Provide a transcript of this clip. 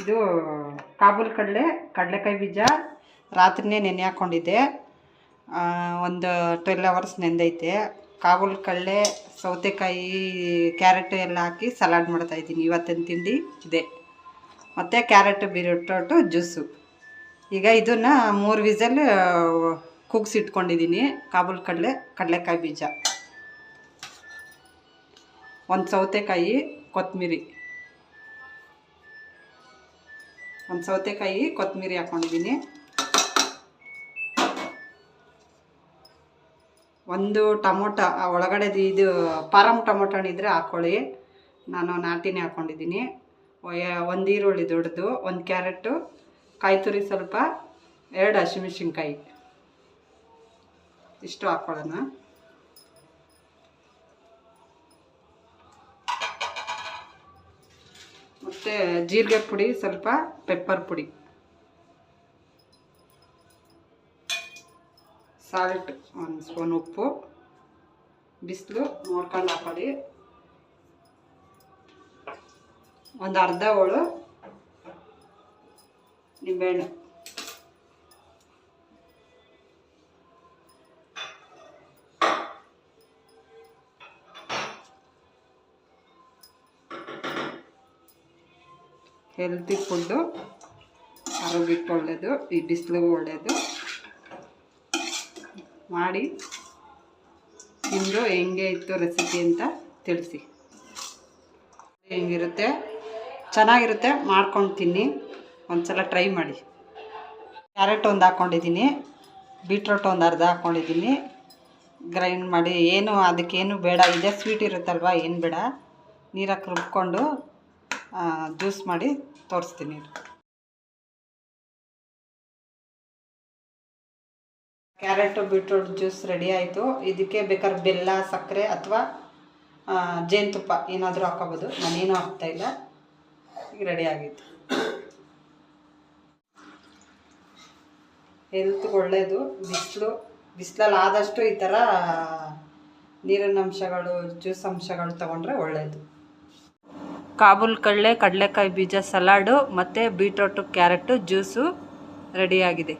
ಇದು, ಕಾಬೂಲ್ ಕಡಲೆ, ಕಡಲೆಕಾಯಿ ಬೀಜ ರಾತ್ರಿನೇ ನೆನೆ ಹಾಕ್ಕೊಂಡಿದ್ದೆ ಒಂದು ಟ್ವೆಲ್ ಅವರ್ಸ್ ನೆಂದೈತೆ. ಕಾಬೂಲ್ ಕಡಲೆ, ಸೌತೆಕಾಯಿ, ಕ್ಯಾರೆಟ್ ಎಲ್ಲ ಹಾಕಿ ಸಲಾಡ್ ಮಾಡ್ತಾ ಇದ್ದೀನಿ. ಇವತ್ತಿನ ತಿಂಡಿ ಇದೆ. ಮತ್ತು ಕ್ಯಾರೆಟ್, ಬೀಟ್ರೋಟು, ಜ್ಯೂಸು. ಈಗ ಇದನ್ನು ಮೂರು ವಿಸಲ್ ಕುಗ್ಸಿಟ್ಕೊಂಡಿದ್ದೀನಿ. ಕಾಬೂಲ್ ಕಡಲೆ, ಕಡಲೆಕಾಯಿ ಬೀಜ. ಒಂದು ಸೌತೆಕಾಯಿ ಕೊತ್ತಂಬರಿ ಒಂದು ಸೌತೆಕಾಯಿ ಕೊತ್ತಂಬರಿ ಹಾಕ್ಕೊಂಡಿದ್ದೀನಿ ಒಂದು ಟೊಮೊಟೊ, ಆ ಒಳಗಡೆದು ಇದು ಪಾರಮ್ ಟೊಮೊಟೊ ಹಣ್ಣಿದ್ರೆ ಹಾಕ್ಕೊಳ್ಳಿ ನಾನು ನಾಟಿನೇ ಹಾಕ್ಕೊಂಡಿದ್ದೀನಿ ಒಂದು ಈರುಳ್ಳಿ ದೊಡ್ಡದು, ಒಂದು ಕ್ಯಾರೆಟು ಕಾಯಿ ತುರಿ ಸ್ವಲ್ಪ, ಎರಡು ಹಸಿಮೆಣ್ಸಿನ್ಕಾಯಿ. ಇಷ್ಟು ಹಾಕ್ಕೊಳ್ಳೋಣ ಮತ್ತು ಜೀರಿಗೆ ಪುಡಿ, ಸ್ವಲ್ಪ ಪೆಪ್ಪರ್ ಪುಡಿ. ಸಾಲ್ಟ್ ಒಂದು ಸ್ಪೂನ್ ಉಪ್ಪು. ಬಿಸಿಲು ನೋಡ್ಕೊಂಡು ಹಾಕೊಳ್ಳಿ. ಒಂದು ಅರ್ಧ ಹೋಳು ನಿಂಬೆಹಣ್ಣು ಹೆಲ್ತಿ ಫುಡ್ಡು ಆರೋಗ್ಯಕ್ಕೆ ಒಳ್ಳೆಯದು ಈ ಬಿಸಿಲಿಗೂ ಒಳ್ಳೆಯದು ಮಾಡಿ, ತಿಂದು ಹೆಂಗೆ ಇತ್ತು ರೆಸಿಪಿ ಅಂತ ತಿಳಿಸಿ. ಹೆಂಗಿರುತ್ತೆ? ಚೆನ್ನಾಗಿರುತ್ತೆ, ಮಾಡ್ಕೊಂಡು ತಿನ್ನಿ. ಒಂದ್ಸಲ ಟ್ರೈ ಮಾಡಿ. ಕ್ಯಾರೆಟ್ ಒಂದು ಹಾಕ್ಕೊಂಡಿದ್ದೀನಿ ಬೀಟ್ರೋಟ್ ಒಂದು ಅರ್ಧ ಹಾಕ್ಕೊಂಡಿದ್ದೀನಿ ಗ್ರೈಂಡ್ ಮಾಡಿ, ಏನು, ಅದಕ್ಕೇನು ಬೇಡ, ಇದೆ ಸ್ವೀಟ್ ಇರುತ್ತಲ್ವ, ಏನು ಬೇಡ. ನೀರಾಕಿ ರುಬ್ಕೊಂಡು ಜ್ಯೂಸ್ ಮಾಡಿ ತೋರಿಸ್ತೀನಿ ಕ್ಯಾರೆಟು, ಬೀಟ್ರೂಟ್ ಜ್ಯೂಸ್ ರೆಡಿ ಆಯಿತು. ಇದಕ್ಕೆ ಬೇಕಾದ್ರೆ ಬೆಲ್ಲ, ಸಕ್ಕರೆ ಅಥವಾ ಜೇನುತುಪ್ಪ ಏನಾದರೂ ಹಾಕೋಬೋದು ನಾನೇನು ಹಾಕ್ತಾಯಿಲ್ಲ ಈಗ ರೆಡಿ ಆಗಿತ್ತು. ಹೆಲ್ತ್ಗೆ ಒಳ್ಳೆಯದು ಬಿಸಿಲು, ಬಿಸಿಲಲ್ಲಿ ಆದಷ್ಟು ಈ ಥರ ನೀರಿನ ಅಂಶಗಳು, ಜ್ಯೂಸ್ ಅಂಶಗಳು ತೊಗೊಂಡ್ರೆ ಒಳ್ಳೆಯದು ಕಾಬೂಲ್ ಕಡಲೆ ಕಡಲೆಕಾಯಿ ಬೀಜ ಸಲಾಡು ಮತ್ತು ಬೀಟ್ರೋಟು ಕ್ಯಾರೆಟು ಜ್ಯೂಸು ರೆಡಿಯಾಗಿದೆ.